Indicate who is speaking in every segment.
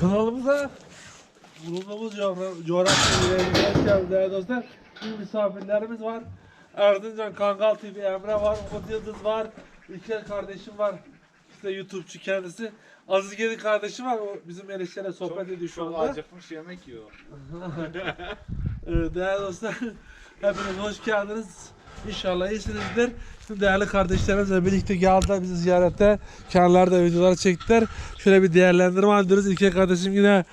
Speaker 1: Kanalımıza bulunduğumuz coğra- coğrafya yerlerken değerli dostlar bir misafirlerimiz var. Erzincan Kangal TV Emre var, Umut Yıldız var, İlker kardeşim var. İşte YouTube'çu kendisi. Aziz Geri kardeşim var. O bizim enişteyle sohbet ediyor şu
Speaker 2: Çok
Speaker 1: anda.
Speaker 2: acıkmış yemek yiyor.
Speaker 1: Değerli dostlar, hepiniz hoş geldiniz. İnşallah iyisinizdir. Değerli kardeşlerimizle birlikte geldiler bizi ziyarete. Kendileri de videolar çektiler. Şöyle bir değerlendirme alıyoruz. İlker kardeşim yine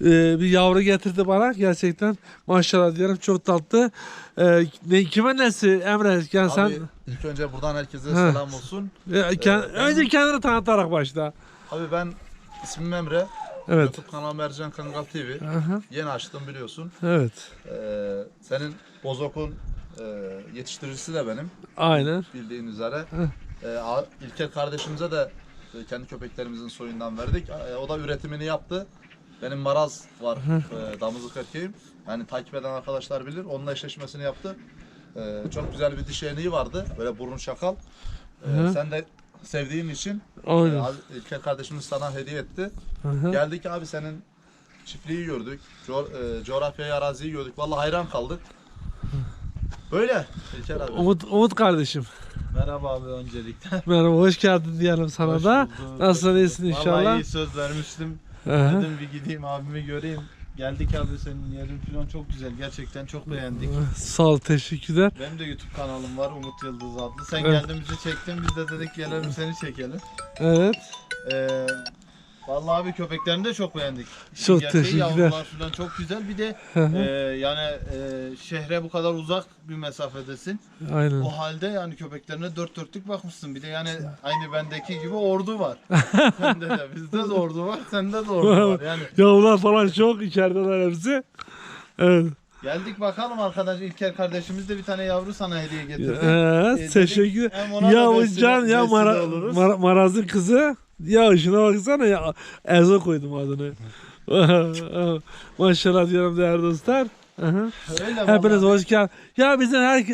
Speaker 1: e, bir yavru getirdi bana. Gerçekten maşallah diyorum çok tatlı. E, ne, kime nesi Emre? Yani sen
Speaker 3: ilk önce buradan herkese
Speaker 1: Ha.
Speaker 3: selam olsun.
Speaker 1: e, kend- önce kendini tanıtarak başla.
Speaker 3: Abi ben ismim Emre.
Speaker 1: Evet.
Speaker 3: YouTube kanalım Ercan Kangal TV.
Speaker 1: Aha,
Speaker 3: Yeni açtım biliyorsun.
Speaker 1: evet.
Speaker 3: Ee, senin Bozok'un e, yetiştiricisi de benim
Speaker 1: Aynen.
Speaker 3: bildiğin üzere. A- İlker kardeşimize de e, kendi köpeklerimizin soyundan verdik. E, o da üretimini yaptı. Benim Maraz var, e, damızlık erkeğim. Yani takip eden arkadaşlar bilir. Onunla eşleşmesini yaptı. E, çok güzel bir dişi eniği vardı. Böyle burun şakal. E, sen de sevdiğin için
Speaker 1: Aynen.
Speaker 3: İlker kardeşimiz sana hediye etti.
Speaker 1: Aha.
Speaker 3: Geldik abi senin çiftliği gördük. Co- e, coğrafyayı, araziyi gördük. Vallahi hayran kaldık. Böyle İlker abi.
Speaker 1: Umut, Umut kardeşim.
Speaker 2: Merhaba abi öncelikle.
Speaker 1: Merhaba hoş geldin diyelim sana
Speaker 2: Hoş
Speaker 1: da.
Speaker 2: bulduk,
Speaker 1: Nasılsın iyisin inşallah?
Speaker 2: Vallahi iyi söz vermiştim.
Speaker 1: Aha.
Speaker 2: Dedim bir gideyim abimi göreyim. Geldik abi senin yerin falan çok güzel. Gerçekten çok beğendik.
Speaker 1: Sağ ol teşekkürler.
Speaker 2: Benim de YouTube kanalım var Umut Yıldız adlı. Sen
Speaker 1: Evet.
Speaker 2: geldin bizi çektin biz de dedik gelelim seni çekelim.
Speaker 1: Evet.
Speaker 2: Ee, vallahi abi köpeklerini de çok beğendik.
Speaker 1: Çok
Speaker 2: Gerçeği
Speaker 1: teşekkürler.
Speaker 2: Yavrular falan çok güzel. Bir de e, yani e, şehre bu kadar uzak bir mesafedesin.
Speaker 1: Aynen.
Speaker 2: O halde yani köpeklerine dört dörtlük bakmışsın. Bir de yani aynı bendeki gibi ordu var. Sende de bizde de ordu var, sende de ordu var. Yani
Speaker 1: Yavrular falan çok içerideler hepsi. Evet.
Speaker 2: geldik bakalım arkadaş İlker kardeşimiz de bir tane yavru sana hediye getirdi.
Speaker 1: Evet,
Speaker 2: dedik,
Speaker 1: teşekkür.
Speaker 2: hem ona
Speaker 1: Ya
Speaker 2: da
Speaker 1: o
Speaker 2: vesile-
Speaker 1: can ya
Speaker 2: vesile
Speaker 1: Mara,
Speaker 2: oluruz.
Speaker 1: Mara- Maraz'ın kızı. Ya şuna baksana ya. Ezo koydum adını. Maşallah diyorum değerli dostlar. Aha.
Speaker 2: Öyle
Speaker 1: Hepiniz hoş geldin. Ya bizim her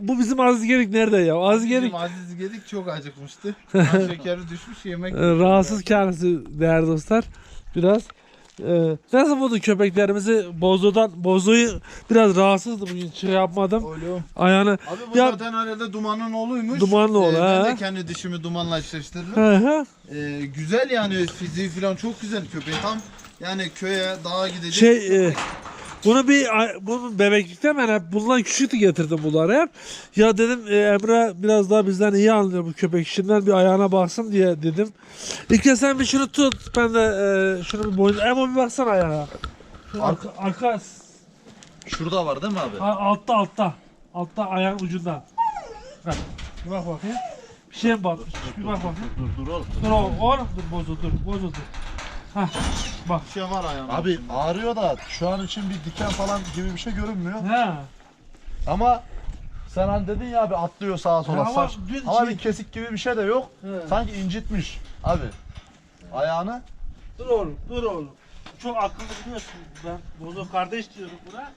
Speaker 1: bu bizim Aziz Gerik nerede ya? Aziz Gerik
Speaker 2: Bizim Aziz Gedik çok acıkmıştı. Kan şekeri düşmüş yemek.
Speaker 1: rahatsız kendisi değerli dostlar. Biraz e, nasıl buldu köpeklerimizi Bozo'dan Bozo'yu biraz rahatsızdı bugün şey yapmadım.
Speaker 2: Oğlum.
Speaker 1: Ayağını
Speaker 2: Abi bu
Speaker 1: Ya-
Speaker 2: zaten herhalde dumanın oğluymuş.
Speaker 1: Dumanlı oğlu,
Speaker 2: Ee, Ben
Speaker 1: ha.
Speaker 2: de kendi dişimi dumanla eşleştirdim.
Speaker 1: Hı hı.
Speaker 2: Ee, güzel yani fiziği falan çok güzel köpeği tam yani köye dağa gidecek.
Speaker 1: Şey e, bunu bir ay- bunu bebeklikte ben hep bundan küçüktü getirdim bunları hep. Ya dedim e, Emre biraz daha bizden iyi anlıyor bu köpek işinden bir ayağına baksın diye dedim. İlk kez sen bir şunu tut ben de e, şunu bir boyun Emo bir baksana ayağına. Arka, arka
Speaker 3: Şurada var değil mi abi?
Speaker 1: ha, altta altta altta ayağın ucundan. Bak bir bak bakayım. Bir şey mi batmış? Bir bak bakayım.
Speaker 3: Dur dur oğlum.
Speaker 1: Dur oğlum, oğlum dur bozu dur bozu dur. Hah bak.
Speaker 2: Bir şey var ayağında.
Speaker 3: Abi ağrıyor da şu an için bir diken falan gibi bir şey görünmüyor.
Speaker 1: He.
Speaker 3: Ama sen hani dedin ya abi atlıyor sağa sola
Speaker 1: Ama
Speaker 3: saç.
Speaker 1: dün
Speaker 3: Ama
Speaker 1: şey-
Speaker 3: bir kesik gibi bir şey de yok.
Speaker 1: He.
Speaker 3: Sanki incitmiş abi. Ayağını.
Speaker 1: Dur oğlum, dur oğlum. Çok akıllı biliyorsun. Ben bozo kardeş diyorum buna.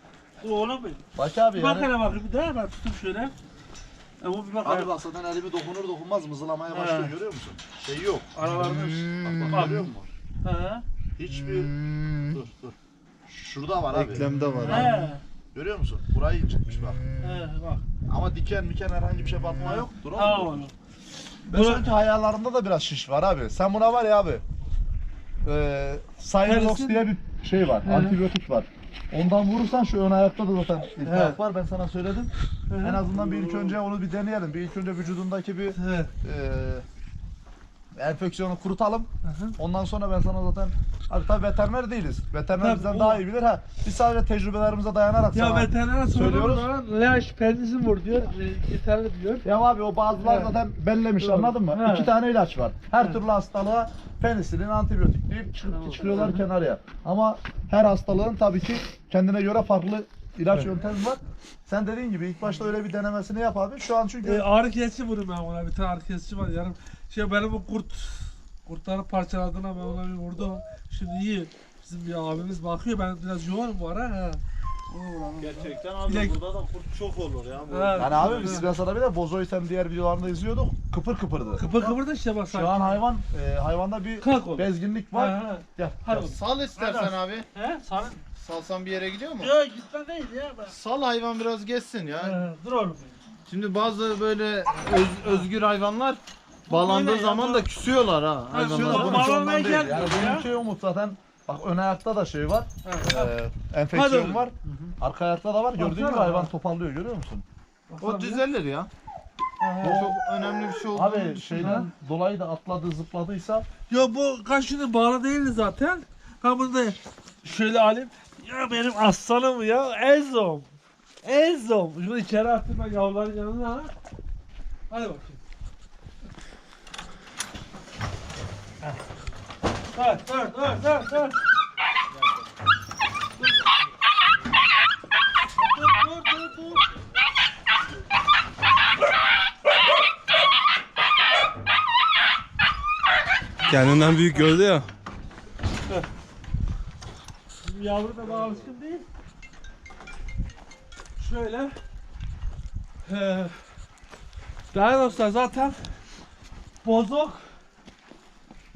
Speaker 1: Dur oğlum benim.
Speaker 3: Bak abi
Speaker 1: Bir bak
Speaker 3: yani.
Speaker 1: hele bakayım bir daha ben tutayım şöyle. Ama bir bak
Speaker 3: Abi
Speaker 1: hele.
Speaker 3: bak zaten elimi dokunur dokunmaz mızılamaya başlıyor
Speaker 1: He.
Speaker 3: görüyor musun? Şey yok.
Speaker 1: Aralarında.
Speaker 3: Bak bak görüyor musun?
Speaker 1: He.
Speaker 3: Hiçbir dur dur. Şurada var abi.
Speaker 2: Eklemde var. abi.
Speaker 1: He.
Speaker 3: Görüyor musun? Burayı incitmiş bak.
Speaker 1: He bak.
Speaker 3: Ama diken miken herhangi bir şey batma yok. Dur oğlum. Ben sanki hayallarımda da biraz şiş var abi. Sen buna var ya abi. Eee Cyanox diye bir şey var.
Speaker 1: He.
Speaker 3: Antibiyotik var. Ondan vurursan şu ön ayakta da zaten iltihap var. Ben sana söyledim.
Speaker 1: He.
Speaker 3: En azından bir ilk önce onu bir deneyelim. Bir ilk önce vücudundaki bir
Speaker 1: He.
Speaker 3: eee enfeksiyonu kurutalım.
Speaker 1: hı.
Speaker 3: Ondan sonra ben sana zaten abi tabii veteriner değiliz. Veteriner
Speaker 1: Tabii,
Speaker 3: bizden
Speaker 1: o-
Speaker 3: daha iyi bilir ha. Biz sadece tecrübelerimize dayanarak
Speaker 1: Ya
Speaker 3: sana
Speaker 1: veterinere
Speaker 3: söylüyoruz.
Speaker 1: soruyoruz. Leş pendizin vur diyor. e, Yeterli diyor.
Speaker 3: Ya abi o bazılar
Speaker 1: Evet.
Speaker 3: zaten bellemiş
Speaker 1: Doğru.
Speaker 3: anladın mı?
Speaker 1: Evet.
Speaker 3: İki tane ilaç var. Her
Speaker 1: Evet.
Speaker 3: türlü hastalığa penisilin, antibiyotik deyip çıkıp
Speaker 1: Tamam.
Speaker 3: çıkıyorlar
Speaker 1: Hı.
Speaker 3: kenarıya. Ama her hastalığın tabii ki kendine göre farklı ilaç
Speaker 1: Evet.
Speaker 3: yöntemi var. Sen dediğin gibi ilk başta öyle bir denemesini yap abi. Şu an çünkü
Speaker 1: E, ağrı kesici vurayım ben ona. Bir tane ağrı kesici var. Yarım şey benim bu kurt kurtları parçaladığına ben ona bir vurdum. Şimdi iyi. Bizim bir abimiz bakıyor. Ben biraz yoğunum bu ara. He.
Speaker 2: Gerçekten abi
Speaker 1: Bilek-
Speaker 2: burada da kurt çok olur ya. Bu.
Speaker 3: Yani abi biz piyasada bir de bozoyu sen diğer videolarında izliyorduk. Kıpır kıpırdı.
Speaker 1: Kıpır kıpır da işte bak
Speaker 3: Şu an hayvan e, hayvanda bir
Speaker 1: Kalk oğlum.
Speaker 3: bezginlik var.
Speaker 1: Ha, ha.
Speaker 3: Gel.
Speaker 1: Hadi
Speaker 3: gel.
Speaker 1: oğlum.
Speaker 2: Sal istersen abi.
Speaker 1: He? Sana...
Speaker 2: Salsan bir yere gidiyor mu?
Speaker 1: Yok gitme değil ya. Ben...
Speaker 2: Sal hayvan biraz geçsin ya.
Speaker 1: He, dur oğlum.
Speaker 2: Şimdi bazı böyle öz- özgür hayvanlar bağlandığı
Speaker 1: Öyle
Speaker 2: zaman
Speaker 1: bu-
Speaker 2: da küsüyorlar ha
Speaker 1: Ha,
Speaker 2: hayvanlar.
Speaker 1: şöyle
Speaker 3: Bunun
Speaker 1: Bağlanmaya
Speaker 3: değil.
Speaker 1: gelmiyor
Speaker 3: Yani
Speaker 1: ya.
Speaker 3: bunun şey Umut zaten bak ön ayakta da şey var.
Speaker 1: Ha, ha.
Speaker 3: E, enfeksiyon var. Arka ayakta da var. Gördüğün gibi hayvan topallıyor görüyor musun?
Speaker 2: O düzelir ya. O çok önemli bir şey olduğunu
Speaker 3: Abi
Speaker 2: düşünüyorum.
Speaker 3: şeyden dolayı da atladı zıpladıysa
Speaker 1: Ya bu gündür bağlı değildi zaten. Ha bunu da şöyle alayım. Ya benim aslanım ya. Ezom. Ezom. Şunu içeri attım ben yavruların yanına. ha. Hadi bakayım. Dur dur dur dur dur.
Speaker 4: Kendinden büyük gördü ya.
Speaker 1: Bizim yavru da bana alışkın değil. Şöyle. Ee, değerli dostlar zaten bozok.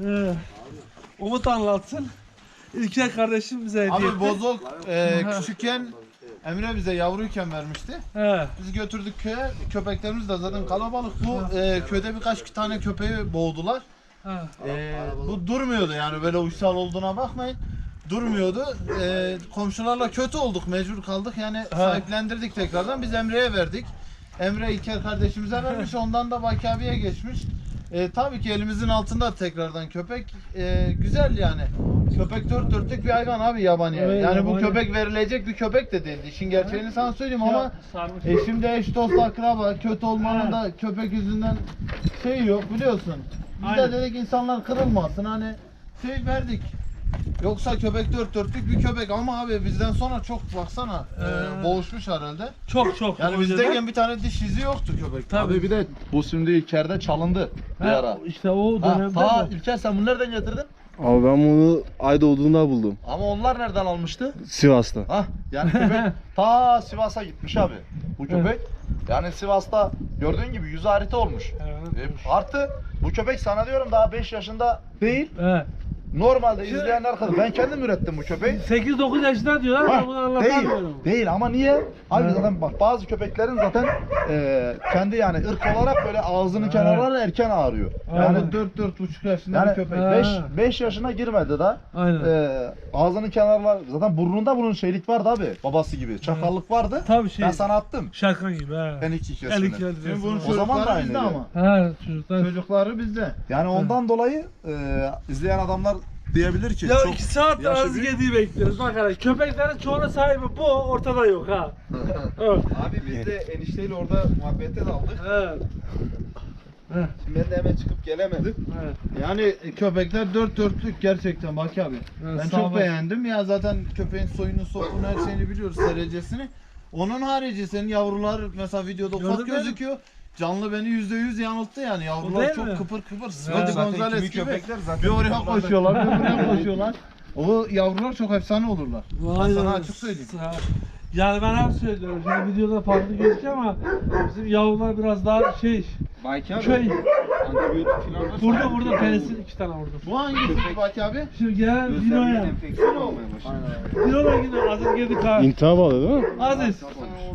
Speaker 1: Ee, Umut anlatsın. İlker kardeşim bize hediye
Speaker 2: Abi
Speaker 1: etti.
Speaker 2: bozok e, küçükken Emre bize yavruyken vermişti.
Speaker 1: He.
Speaker 2: Biz götürdük köye. Köpeklerimiz de zaten kalabalık. Bu e, köyde birkaç tane köpeği boğdular.
Speaker 1: he.
Speaker 2: E, bu durmuyordu yani böyle uysal olduğuna bakmayın. Durmuyordu. E, komşularla kötü olduk. Mecbur kaldık. Yani sahiplendirdik tekrardan. Biz Emre'ye verdik. Emre İlker kardeşimize vermiş. Ondan da Baki abiye geçmiş. E, tabii ki elimizin altında tekrardan köpek. E, güzel yani. Köpek dört dörtlük bir hayvan abi yabani.
Speaker 1: Evet,
Speaker 2: yani bu
Speaker 1: yabani.
Speaker 2: köpek verilecek bir köpek de değildi. İşin gerçeğini sana söyleyeyim ama
Speaker 1: sarmış.
Speaker 2: e şimdi eş dost akraba kötü olmanın da köpek yüzünden şey yok biliyorsun. Biz
Speaker 1: Aynen.
Speaker 2: de dedik insanlar kırılmasın hani şey verdik. Yoksa köpek dört dörtlük bir köpek ama abi bizden sonra çok baksana e,
Speaker 1: Ee.
Speaker 2: boğuşmuş herhalde.
Speaker 1: Çok çok.
Speaker 2: Yani
Speaker 1: O yüzden-
Speaker 2: bizdeyken bir tane diş izi yoktu köpek.
Speaker 1: Tabii.
Speaker 3: Abi bir de bu şimdi İlker'de çalındı bir
Speaker 1: Ha,
Speaker 3: ara.
Speaker 1: İşte o
Speaker 3: Ha,
Speaker 1: dönemde de-
Speaker 3: İlker sen bunu nereden getirdin?
Speaker 4: Abi ben bunu ay doğduğunda buldum.
Speaker 3: Ama onlar nereden almıştı?
Speaker 4: Sivas'ta.
Speaker 3: Hah yani köpek ta Sivas'a gitmiş abi bu köpek. Yani Sivas'ta gördüğün gibi yüz harita olmuş.
Speaker 1: Evet.
Speaker 3: E, artı bu köpek sana diyorum daha 5 yaşında değil.
Speaker 1: He.
Speaker 3: Normalde izleyenler kadar ben kendim ürettim bu köpeği.
Speaker 1: 8-9 yaşında diyorlar
Speaker 3: Ha,
Speaker 1: ama bunu
Speaker 3: değil,
Speaker 1: anlatamıyorum.
Speaker 3: değil ama niye? Abi
Speaker 1: Ha.
Speaker 3: zaten bak bazı köpeklerin zaten e, kendi yani ırk olarak böyle ağzının
Speaker 1: Ha.
Speaker 3: kenarları erken ağrıyor. Yani
Speaker 2: Yani 4 4 buçuk yaşında
Speaker 3: yani
Speaker 2: bir köpek.
Speaker 1: Ha.
Speaker 3: 5 5 yaşına girmedi daha.
Speaker 1: Aynen.
Speaker 3: E, ağzının kenarları zaten burnunda bunun şeylik vardı abi babası gibi. Çakallık vardı.
Speaker 1: Tabii şey.
Speaker 3: Ben sana attım.
Speaker 1: Şarkı gibi he.
Speaker 3: Ben iki kesini.
Speaker 1: iki
Speaker 2: Şimdi bunun
Speaker 3: O zaman da
Speaker 2: çocukları bizde
Speaker 3: aynıydı.
Speaker 2: ama.
Speaker 1: Ha çocuklar.
Speaker 2: Çocukları bizde.
Speaker 3: Yani ondan dolayı e, izleyen adamlar diyebilir ki
Speaker 1: Ya
Speaker 3: çok
Speaker 1: iki saat
Speaker 3: yaşı
Speaker 1: az
Speaker 3: büyük.
Speaker 1: yediği bekliyoruz. Bak hele köpeklerin çoğunun sahibi bu ortada yok ha. evet.
Speaker 5: Abi biz de enişteyle orada muhabbete daldık.
Speaker 1: Evet.
Speaker 5: Şimdi ben de hemen çıkıp gelemedim.
Speaker 1: Evet.
Speaker 2: Yani köpekler dört dörtlük gerçekten bak abi.
Speaker 1: Evet,
Speaker 2: Ben
Speaker 1: sağ
Speaker 2: çok
Speaker 1: ol.
Speaker 2: beğendim ya zaten köpeğin soyunu sokunu her şeyini biliyoruz derecesini. Onun harici senin yavrular mesela videoda ufak
Speaker 1: Gördün mü?
Speaker 2: gözüküyor. Canlı beni yüzde yüz yanılttı yani. Yavrular çok
Speaker 1: mi?
Speaker 2: kıpır kıpır.
Speaker 5: Zaten
Speaker 2: Gonzales gibi.
Speaker 5: köpekler zaten
Speaker 2: Bir oraya koşuyorlar, bir buraya koşuyorlar. O yavrular çok efsane olurlar. Ben sana açık söyleyeyim.
Speaker 1: Yani ben hep söylüyorum. Şimdi videoda farklı gözüküyor ama bizim yavrular biraz daha şey
Speaker 5: abi.
Speaker 1: köy.
Speaker 5: Antibiyotik falan varsa-
Speaker 1: Burada burada penisil iki tane vurdum.
Speaker 2: Bu hangisi Fatih abi?
Speaker 1: Şimdi gelen
Speaker 5: Gözlerinde
Speaker 1: Dino'ya.
Speaker 5: enfeksiyon olmaya başladı.
Speaker 1: Dino'ya yine Aziz Gedik abi.
Speaker 4: İntihar bağlı değil mi?
Speaker 1: Aziz.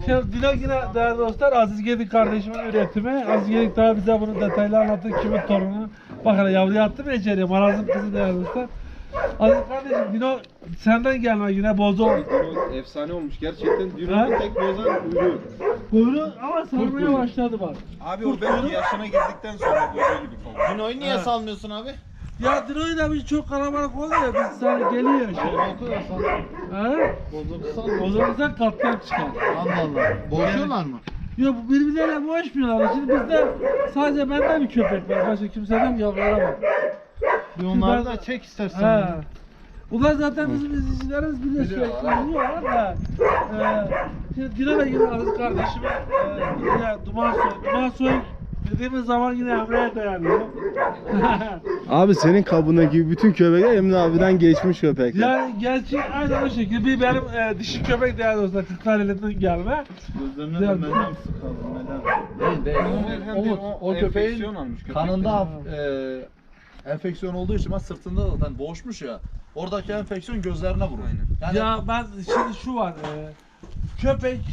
Speaker 1: Şimdi Dino yine değerli dostlar Aziz Gedik kardeşimin üretimi. Aziz Gedik daha bize bunu detaylı anlattı. Kimin torunu. Bak hele yavruyu attı mı içeriye. Marazım kızı değerli dostlar. Aziz kardeşim Dino senden gelme yine bozu.
Speaker 5: Dino Efsane olmuş gerçekten. Dino'nun tek bozan kuyruğu.
Speaker 1: Kuyruğu ama sarmaya başladı bak.
Speaker 5: Abi o belki yaşına girdikten sonra bozuyor gibi kaldı.
Speaker 2: Dino'yu niye
Speaker 1: Evet.
Speaker 2: salmıyorsun abi?
Speaker 1: Ya Dino'yu da biz çok kalabalık oluyor ya biz sana geliyor şey.
Speaker 2: Bozoku da sal.
Speaker 1: Ha?
Speaker 2: Bozoku sal.
Speaker 1: O zaman sen katliam çıkar.
Speaker 2: Allah Allah. Boğuşuyorlar mı?
Speaker 1: Yok bu birbirleriyle boğuşmuyorlar. Şimdi bizde sadece bende bir köpek var. Başka kimseden yavrulara bak.
Speaker 2: Bir onları da çek istersen.
Speaker 1: He. Ulan zaten bizim izleyicilerimiz biliyor sürekli izliyorlar da. E, şimdi Dilara gibi Aziz kardeşime e, yine Duman Soy. Duman Soy Dediğimiz zaman yine Emre'ye dayanıyor.
Speaker 4: Abi senin kabındaki bütün köpekler Emre abiden geçmiş köpekler.
Speaker 1: yani gerçi aynen o şekilde bir benim e, dişi köpek değerli olsa Kırklareli'den gelme.
Speaker 2: Gözlerine de melem sıkalım melem.
Speaker 3: Değil değil.
Speaker 5: Umut,
Speaker 3: o köpeğin
Speaker 5: enfeksiyon almış köpek.
Speaker 3: kanında e, enfeksiyon olduğu için ben sırtında zaten boğuşmuş ya. Oradaki enfeksiyon gözlerine vurur. Yani
Speaker 1: Ya ben şimdi şu var. E, köpek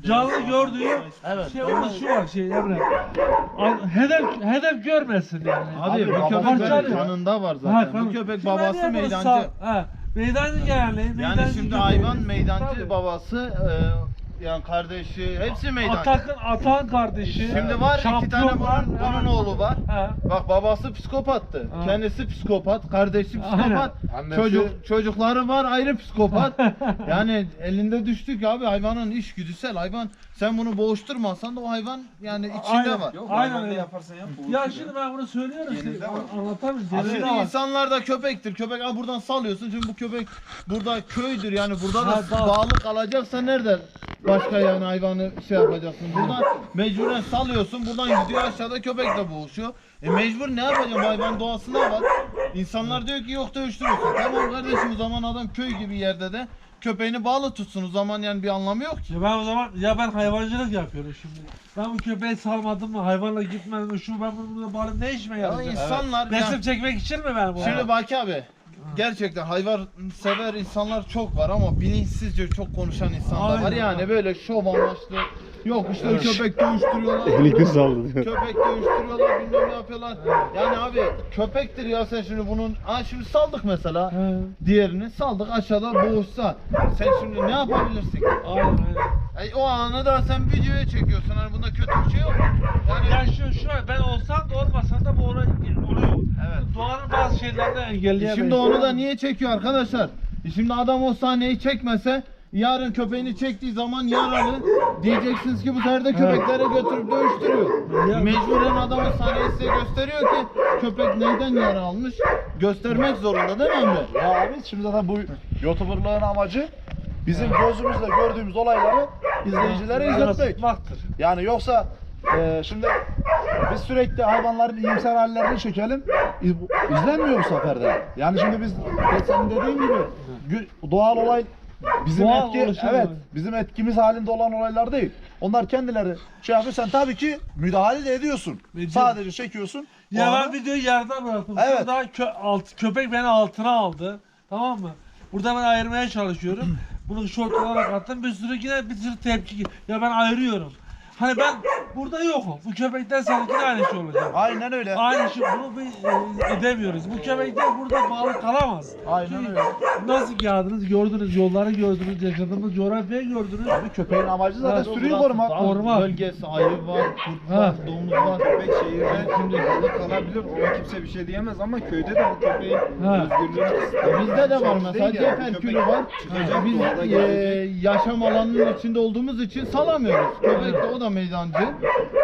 Speaker 1: canlı gördüğü
Speaker 3: Evet,
Speaker 1: şey orada şu var şey Emre. Al- Hedef hedef görmesin yani.
Speaker 2: Abi,
Speaker 3: Abi,
Speaker 2: bu köpek
Speaker 3: babası
Speaker 2: kanında var
Speaker 1: Ha,
Speaker 2: zaten.
Speaker 1: kanı-
Speaker 2: Bu köpek
Speaker 1: Şimdi
Speaker 2: babası
Speaker 1: bunu
Speaker 2: meydancı.
Speaker 1: sal- Ha, meydancı yani.
Speaker 2: Yani
Speaker 1: meydancı
Speaker 2: şimdi
Speaker 1: köpek.
Speaker 2: hayvan meydancı,
Speaker 1: Tabii.
Speaker 2: babası e, yani kardeşi hepsi meydancı.
Speaker 1: Atak'ın Atan kardeşi.
Speaker 2: Şimdi var iki tane
Speaker 1: var.
Speaker 2: bunun, bunun
Speaker 1: Ha.
Speaker 2: oğlu var.
Speaker 1: Ha.
Speaker 2: Bak babası psikopattı.
Speaker 1: Ha.
Speaker 2: Kendisi psikopat, kardeşi psikopat.
Speaker 1: Aynen.
Speaker 3: Annesi-
Speaker 2: Çocuk çocukları var ayrı psikopat. yani elinde düştük abi hayvanın iş güdüsel hayvan. Sen bunu boğuşturmasan da o hayvan yani içinde
Speaker 1: Aynen.
Speaker 2: var.
Speaker 5: Yok,
Speaker 1: Aynen
Speaker 5: Aynen
Speaker 1: öyle.
Speaker 5: yaparsan yap.
Speaker 1: Ya şimdi ben bunu söylüyorum.
Speaker 5: Genelde
Speaker 1: Şimdi
Speaker 5: var.
Speaker 2: Şimdi
Speaker 1: var.
Speaker 2: insanlar da köpektir. Köpek ha buradan salıyorsun. Çünkü bu köpek burada köydür. Yani burada da
Speaker 1: Ha, dağ.
Speaker 2: bağlı kalacaksa nerede başka yani hayvanı şey yapacaksın. Buradan mecburen salıyorsun. Buradan gidiyor aşağıda köpekle boğuşuyor. E mecbur ne yapacağım? Hayvan doğasında var. İnsanlar diyor ki yok dövüştürüyorsun. Tamam kardeşim o zaman adam köy gibi yerde de köpeğini bağlı tutsun. O zaman yani bir anlamı yok ki.
Speaker 1: Ya ben o zaman ya ben hayvancılık yapıyorum şimdi. Ben bu köpeği salmadım mı, hayvanla gitmedim mi, şu ben bunu burada bari ne işime
Speaker 2: Ya
Speaker 1: yarayacak?
Speaker 2: insanlar
Speaker 1: Resim çekmek için mi ben bu?
Speaker 2: Şimdi Baki abi gerçekten hayvan sever insanlar çok var ama bilinçsizce çok konuşan insanlar var
Speaker 1: Aynen.
Speaker 2: yani böyle şov amaçlı yok işte köpek dövüştürüyorlar
Speaker 4: Elikli sallıyor.
Speaker 2: köpek dövüştürüyorlar bilmem ne yapıyorlar yani abi köpektir ya sen şimdi bunun ha şimdi saldık mesela
Speaker 1: He.
Speaker 2: diğerini saldık aşağıda boğuşsa sen şimdi ne yapabilirsin
Speaker 1: Aynen.
Speaker 2: Ay, o anı da sen videoya çekiyorsun hani bunda kötü bir şey yok yani
Speaker 1: Ya şu şu ben olsam da olmasam da bu ona oluyor.
Speaker 2: Evet.
Speaker 1: Doğanın bazı şeylerini engelleyemeyiz.
Speaker 2: Şimdi onu da niye çekiyor arkadaşlar? E Şimdi adam o sahneyi çekmese yarın köpeğini çektiği zaman yaralı diyeceksiniz ki bu sefer de köpeklere götürüp dövüştürüyor.
Speaker 1: Ya-
Speaker 2: Mecburen adam o sahneyi size gösteriyor ki köpek neyden yara almış göstermek zorunda değil mi Emre?
Speaker 3: Ya abi şimdi zaten bu YouTuber'lığın amacı bizim gözümüzle gördüğümüz olayları izleyicilere izletmek.
Speaker 1: Yansıtmaktır.
Speaker 3: Yani yoksa e, şimdi biz sürekli hayvanların iyimser hallerini çekelim. İz, izlenmiyor bu sefer de. Yani şimdi biz senin dediğin gibi gü- doğal olay bizim
Speaker 1: Doğal
Speaker 3: etki
Speaker 1: oluşum
Speaker 3: evet
Speaker 1: yani.
Speaker 3: bizim etkimiz halinde olan olaylar değil. Onlar kendileri şey yapıyor sen tabii ki müdahale de ediyorsun.
Speaker 1: Ediyorum.
Speaker 3: Sadece çekiyorsun.
Speaker 1: Ya ben videoyu yarıda bıraktım.
Speaker 3: Evet.
Speaker 1: Şurada kö- alt, köpek beni altına aldı. Tamam mı? Burada ben ayırmaya çalışıyorum. Bunu short olarak attım. Bir sürü yine bir sürü tepki. Ya ben ayırıyorum. Hani ben burada yokum. Bu köpekten seninki de aynı şey olacak.
Speaker 3: Aynen öyle.
Speaker 1: Aynı şey bunu bir e, edemiyoruz. Bu köpekler burada bağlı kalamaz.
Speaker 3: Aynen
Speaker 1: Çünkü
Speaker 3: öyle.
Speaker 1: Nasıl geldiniz, gördünüz, yolları gördünüz, yaşadığımız coğrafyayı gördünüz.
Speaker 3: Abi köpeğin amacı zaten
Speaker 1: Evet,
Speaker 3: sürüyü
Speaker 2: dağ
Speaker 1: Koruma.
Speaker 2: Bölgesi ayı var, kurt
Speaker 1: Ha.
Speaker 2: var, domuz var.
Speaker 5: Köpek şehirde şimdi burada kalabilir. Ona kimse bir şey diyemez ama köyde de bu köpeğin
Speaker 1: Ha.
Speaker 5: özgürlüğünü kısıtlamak
Speaker 2: Bizde de var mesela
Speaker 5: değil yani.
Speaker 2: cep
Speaker 5: Köpek
Speaker 2: erkülü var.
Speaker 5: çıkacak,
Speaker 2: Biz e, yaşam alanının içinde olduğumuz için salamıyoruz. Köpek de o da meydancı.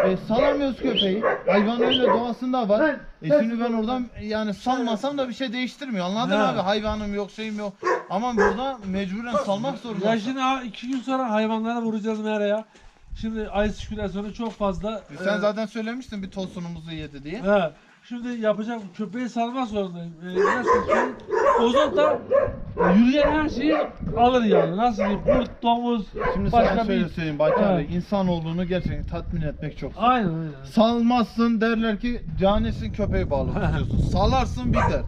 Speaker 2: E, salamıyoruz köpeği. Hayvan öyle doğasında var. E şimdi ben oradan yani salmasam da bir şey değiştirmiyor. Anladın
Speaker 1: Ha.
Speaker 2: abi? Hayvanım yok, şeyim yok. Ama burada mecburen salmak
Speaker 1: Ya
Speaker 2: zorundasın.
Speaker 1: şimdi ha, iki gün sonra hayvanlara vuracağız meraya. Şimdi ay sirkülasyonu çok fazla.
Speaker 2: Sen
Speaker 1: Ee,
Speaker 2: zaten söylemiştin bir tosunumuzu yedi diye.
Speaker 1: He. Şimdi yapacak köpeği salmak zorundayım. Ee, nasıl ki ozon da yürüyen her şeyi alır yani. Nasıl ki kurt, domuz,
Speaker 2: Şimdi
Speaker 1: başka
Speaker 2: sana şöyle
Speaker 1: bir...
Speaker 2: söyleyeyim Baki
Speaker 1: Ha.
Speaker 2: abi. İnsanoğlunu gerçekten tatmin etmek çok zor.
Speaker 1: Aynen aynen.
Speaker 2: Salmazsın derler ki canisin köpeği bağlı tutuyorsun. Salarsın bir dert.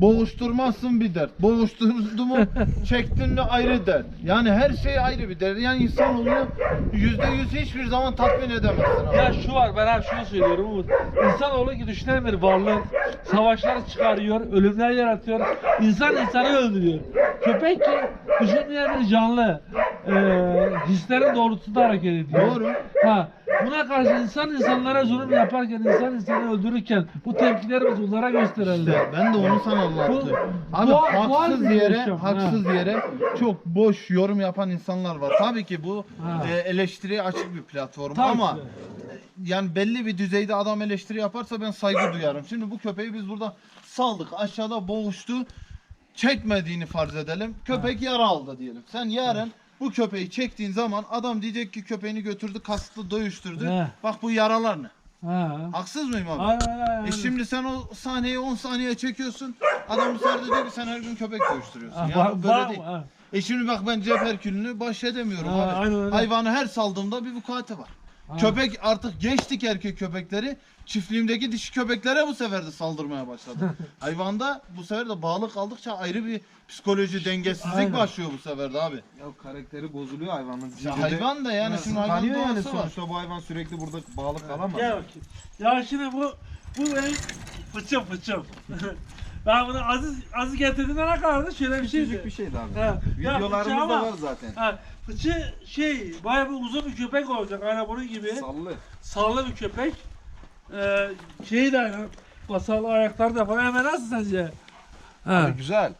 Speaker 2: Boğuşturmazsın bir dert. Boğuşturdu mu çektin mi ayrı dert. Yani her şey ayrı bir dert. Yani insanoğlunu yüzde yüz hiçbir zaman tatmin edemezsin abi.
Speaker 1: Ya şu var ben hep şunu söylüyorum Umut. İnsanoğlu ki düşünen bir varlık. Savaşlar çıkarıyor, ölümler yaratıyor. İnsan insanı öldürüyor. Köpek ki düşünmeyen bir canlı. Ee, hislerin doğrultusunda hareket ediyor.
Speaker 2: Doğru.
Speaker 1: Ha, buna karşı insan insanlara zulüm yaparken, insan insanı öldürürken bu tepkilerimiz bunlara gösterelim.
Speaker 2: İşte ben de onu sana anlattım.
Speaker 1: Bu-
Speaker 2: Abi
Speaker 1: doğal
Speaker 2: haksız yere,
Speaker 1: yaşam,
Speaker 2: haksız yere çok boş yorum yapan insanlar var. Tabii ki bu
Speaker 1: Ha.
Speaker 2: e, eleştiriye açık bir platform
Speaker 1: Tabii
Speaker 2: ama
Speaker 1: ki.
Speaker 2: yani belli bir düzeyde adam eleştiri yaparsa ben saygı duyarım. Şimdi bu köpeği biz burada saldık, aşağıda boğuştu. Çekmediğini farz edelim. Köpek yara aldı diyelim. Sen yarın bu köpeği çektiğin zaman adam diyecek ki köpeğini götürdü, kastı, dövüştürdü.
Speaker 1: He.
Speaker 2: Bak bu yaralar ne?
Speaker 1: Ha.
Speaker 2: Haksız mıyım abi?
Speaker 1: Aynen aynen.
Speaker 2: E şimdi sen o sahneyi 10 saniye çekiyorsun. Adam bu sefer de diyor ki sen her gün köpek dövüştürüyorsun.
Speaker 1: Ha,
Speaker 2: Ya bu böyle değil.
Speaker 1: ha.
Speaker 2: E şimdi bak ben ceferkülünü baş edemiyorum
Speaker 1: Ha,
Speaker 2: abi.
Speaker 1: aynen öyle.
Speaker 2: Hayvanı her saldığımda bir vukuatı var.
Speaker 1: Ha.
Speaker 2: Köpek artık geçtik erkek köpekleri. Çiftliğimdeki dişi köpeklere bu sefer de saldırmaya başladı. Hayvanda bu sefer de bağlı kaldıkça ayrı bir psikoloji dengesizlik
Speaker 1: Aynen.
Speaker 2: başlıyor bu sefer de abi.
Speaker 5: Ya karakteri bozuluyor hayvanın.
Speaker 2: Ya hayvan da yani şimdi hayvan
Speaker 5: yani
Speaker 2: doğası var.
Speaker 5: sonuçta bu hayvan sürekli burada bağlı kalamaz.
Speaker 1: Gel bakayım. Ya şimdi bu bu benim fıçım fıçım. ben bunu Aziz Aziz getirdiğinde ne kadardı? Şöyle bir şeydi.
Speaker 5: Küçücük bir şeydi abi.
Speaker 1: Ha, ya
Speaker 5: Videolarımız
Speaker 1: ama-
Speaker 5: da var zaten.
Speaker 1: Ha, fıçı şey bayağı bir uzun bir köpek olacak. Aynen bunun gibi.
Speaker 5: Sallı.
Speaker 1: Sallı bir köpek. Ee, şey de aynen. Basalı ayakları da falan hemen nasıl sence? Ha.
Speaker 3: Güzel.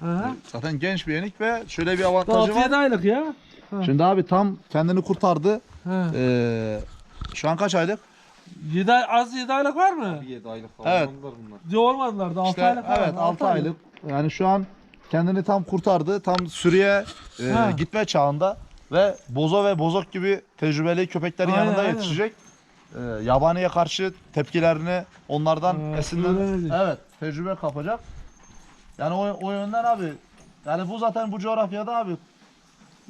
Speaker 1: Ha.
Speaker 3: Zaten genç bir yenik ve şöyle bir avantajı var.
Speaker 1: 6-7 aylık ya.
Speaker 3: Şimdi abi tam kendini kurtardı.
Speaker 1: Ha.
Speaker 3: Ee, şu an kaç aylık?
Speaker 1: 7 ay, az 7 aylık var mı?
Speaker 5: Bir 7 aylık falan
Speaker 3: Evet.
Speaker 5: bunlar.
Speaker 1: Diyor olmadılar da 6
Speaker 3: İşte,
Speaker 1: aylık var.
Speaker 3: evet 6 aylık. Yani şu an kendini tam kurtardı. Tam sürüye e,
Speaker 1: Ha.
Speaker 3: gitme çağında ve bozo ve bozok gibi tecrübeli köpeklerin
Speaker 1: Aynen,
Speaker 3: yanında
Speaker 1: aynen.
Speaker 3: yetişecek. E, yabaniye karşı tepkilerini onlardan
Speaker 1: Ha,
Speaker 3: esinlen.
Speaker 1: öğrenecek.
Speaker 3: Evet, tecrübe kapacak. Yani o, o yönden abi. Yani bu zaten bu coğrafyada abi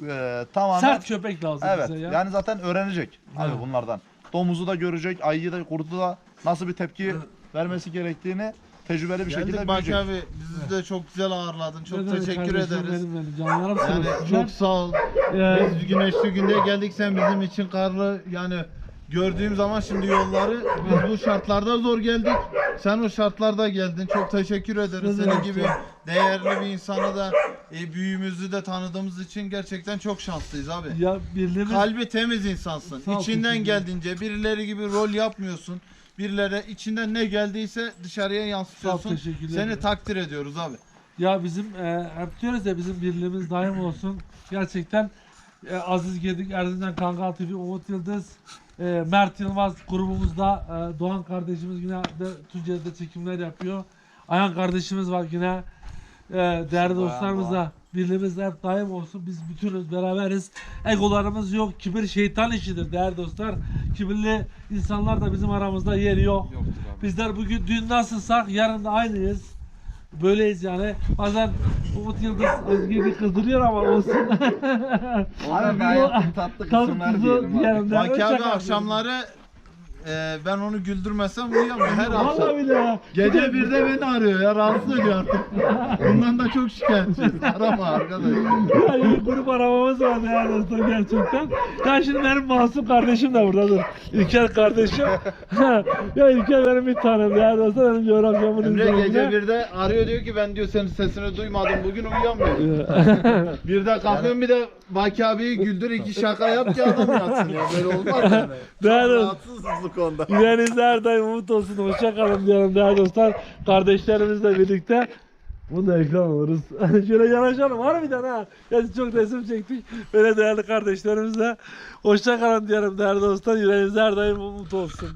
Speaker 3: e, tamamen
Speaker 1: Sert köpek lazım
Speaker 3: Evet.
Speaker 1: bize ya.
Speaker 3: Yani zaten öğrenecek abi
Speaker 1: Evet.
Speaker 3: bunlardan. Domuzu da görecek, ayıyı da, kurdu da nasıl bir tepki vermesi gerektiğini tecrübeli bir şekilde
Speaker 2: Geldik Baki
Speaker 3: bilecek.
Speaker 2: abi bizi de çok güzel ağırladın. Çok
Speaker 1: Ne demek
Speaker 2: teşekkür
Speaker 1: kardeşim
Speaker 2: ederiz.
Speaker 1: Benim, benim. Canlarım
Speaker 2: Yani çok sağ ol. Biz güneşli günde geldik sen bizim için karlı yani gördüğüm zaman şimdi yolları biz bu şartlarda zor geldik. Sen o şartlarda geldin. Çok teşekkür ederiz.
Speaker 1: Ne
Speaker 2: Senin
Speaker 1: demek
Speaker 2: gibi
Speaker 1: ya.
Speaker 2: değerli bir insanı da e, büyüğümüzü de tanıdığımız için gerçekten çok şanslıyız abi.
Speaker 1: ya birliğimiz
Speaker 2: Kalbi temiz insansın.
Speaker 1: Sağ ol,
Speaker 2: İçinden
Speaker 1: teşekkür
Speaker 2: geldiğince birileri gibi rol yapmıyorsun. Birilere içinden ne geldiyse dışarıya yansıtıyorsun.
Speaker 1: teşekkürler.
Speaker 2: Seni takdir ediyoruz abi.
Speaker 1: Ya bizim e, hep diyoruz ya bizim birliğimiz daim olsun. Gerçekten e, Aziz Gedik, Erzincan Kangal TV, Umut Yıldız, e, Mert Yılmaz grubumuzda e, Doğan kardeşimiz yine de Tunceli'de çekimler yapıyor. Ayhan kardeşimiz var yine. E, değerli dostlarımızla birliğimiz hep daim olsun. Biz bütünüz, beraberiz. Egolarımız yok. Kibir şeytan işidir değerli dostlar. Kibirli insanlar da bizim aramızda yeri yok.
Speaker 5: Yoktur abi.
Speaker 1: Bizler bugün dün nasılsak yarın da aynıyız. Böyleyiz yani. Bazen Umut Yıldız Özge'yi kızdırıyor ama olsun.
Speaker 5: Abi gayet tatlı kısımlar diyelim abi.
Speaker 1: öyle
Speaker 2: abi akşamları e, ben onu güldürmesem uyuyamıyor her akşam.
Speaker 1: Vallahi ya.
Speaker 2: Gece birde beni arıyor ya rahatsız ediyor artık. Bundan da çok şikayetçiyiz. Arama arkadaş.
Speaker 1: Ya yeni grup aramamız vardı ya dostum gerçekten. Ya şimdi benim masum kardeşim de buradadır. İlker kardeşim. ya İlker benim bir tanem ya dostum benim coğrafyamın
Speaker 2: Emre gece birde arıyor diyor ki ben diyor senin sesini duymadım bugün uyuyamıyorum. birde kalkıyorum bir de Baki abiyi güldür iki şaka yap ki adam yatsın ya böyle olmaz yani.
Speaker 1: Değerli,
Speaker 2: Rahatsızız bu konuda.
Speaker 1: yüreğiniz her daim umut olsun. Hoşça kalın diyorum değerli dostlar. Kardeşlerimizle birlikte. Bunu da ekran alırız. Şöyle yanaşalım. Tane ha. Ya çok resim çektik. Böyle değerli kardeşlerimizle. Hoşça kalın diyorum değerli dostlar. Yüreğiniz her daim umut olsun.